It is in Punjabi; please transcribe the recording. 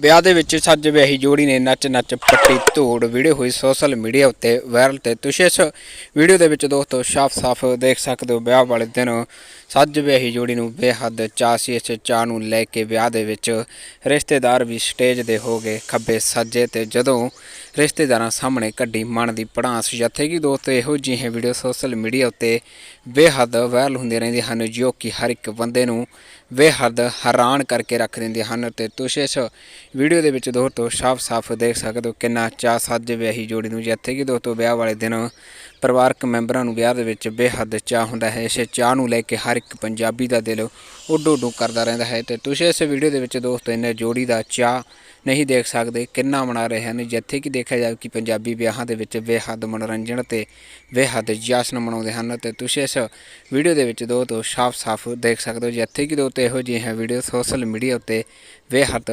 ਵਿਆਹ ਦੇ ਵਿੱਚ ਸੱਜ ਵਿਆਹੀ ਜੋੜੀ ਨੇ ਨੱਚ ਨੱਚ ਪੱਟੀ ਧੂੜ ਵੀਡੀਓ ਹੋਈ ਸੋਸ਼ਲ ਮੀਡੀਆ ਉੱਤੇ ਵਾਇਰਲ ਤੇ ਤੁਸੀਂ ਇਸ ਵੀਡੀਓ ਦੇ ਵਿੱਚ ਦੋਸਤੋ ਸਾਫ਼-ਸਾਫ਼ ਦੇਖ ਸਕਦੇ ਹੋ ਵਿਆਹ ਵਾਲੇ ਦਿਨ। ਸੱਜ ਵਿਆਹੀ ਜੋੜੀ ਨੂੰ ਬੇਹੱਦ ਚਾਅ ਸੀ, ਇਸ ਚਾਅ ਨੂੰ ਲੈ ਕੇ ਵਿਆਹ ਦੇ ਵਿੱਚ ਰਿਸ਼ਤੇਦਾਰ ਵੀ ਸਟੇਜ ਦੇ ਹੋ ਗਏ ਖੱਬੇ ਸੱਜੇ ਤੇ ਜਦੋਂ ਰਿਸ਼ਤੇਦਾਰਾਂ ਸਾਹਮਣੇ ਕੱਢੀ ਮਨ ਦੀ ਪੜਾਸ ਜਿੱਥੇ ਕਿ ਦੋਸਤੋ, ਇਹੋ ਜਿਹੇ ਵੀਡੀਓ ਸੋਸ਼ਲ ਮੀਡੀਆ ਉੱਤੇ ਬੇਹੱਦ ਵਾਇਰਲ ਹੁੰਦੀਆਂ ਰਹਿੰਦੀਆਂ ਹਨ, ਜੋ ਕਿ ਹਰ ਇੱਕ ਬੰਦੇ ਨੂੰ ਬੇਹੱਦ ਹੈਰਾਨ ਕਰਕੇ ਰੱਖ ਦਿੰਦੇ ਹਨ ਤੇ ਤੁਸੀਂ ਇਸ ਵੀਡੀਓ ਦੇ ਵਿੱਚ ਦੋਸਤੋ ਸਾਫ਼-ਸਾਫ਼ ਦੇਖ ਸਕਦੇ ਹੋ ਕਿੰਨਾ ਚਾਹ ਸੱਜ ਵਿਆਹੀ ਜੋੜੀ ਨੂੰ ਜਿੱਥੇ ਕਿ ਦੋਸਤੋ, ਵਿਆਹ ਵਾਲੇ ਦਿਨ ਪਰਿਵਾਰਕ ਮੈਂਬਰਾਂ ਨੂੰ ਵਿਆਹ ਦੇ ਵਿੱਚ ਬੇਹੱਦ ਚਾਹ ਹੁੰਦਾ ਹੈ। ਇਸੇ ਚਾਹ ਨੂੰ ਲੈ ਕੇ ਹਰ ਇੱਕ ਪੰਜਾਬੀ ਦਾ ਦਿਲ ਉੱਡੋ ਉੱਡੋ ਕਰਦਾ ਰਹਿੰਦਾ ਹੈ ਤੇ ਤੁਸੀਂ ਇਸ ਵੀਡੀਓ ਦੇ ਵਿੱਚ ਦੋਸਤੋ ਇਹਨੇ ਜੋੜੀ ਦਾ ਚਾਹ ਨਹੀਂ ਦੇਖ ਸਕਦੇ, ਕਿੰਨਾ ਮਨਾ ਰਹੇ ਹਨ। ਜਿੱਥੇ ਕਿ ਦੇਖਿਆ ਜਾਵੇ ਕਿ ਪੰਜਾਬੀ ਵਿਆਹਾਂ ਦੇ ਵਿੱਚ ਬੇਹੱਦ ਮਨੋਰੰਜਨ ਤੇ ਬੇਹੱਦ ਜਸ਼ਨ ਮਨਾਉਂਦੇ ਹਨ ਤੇ ਤੁਸੀਂ ਇਸ ਵੀਡੀਓ ਦੇ ਵਿੱਚ ਦੋ ਤੋਂ ਸਾਫ਼-ਸਾਫ਼ ਦੇਖ ਸਕਦੇ ਹੋ। ਜਿੱਥੇ ਕਿ ਦੋ ਤੇ ਇਹੋ ਜਿਹੇ ਵੀਡੀਓ ਸੋਸ਼ਲ ਮੀਡੀਆ ਉੱਤੇ ਬੇਹੱਦ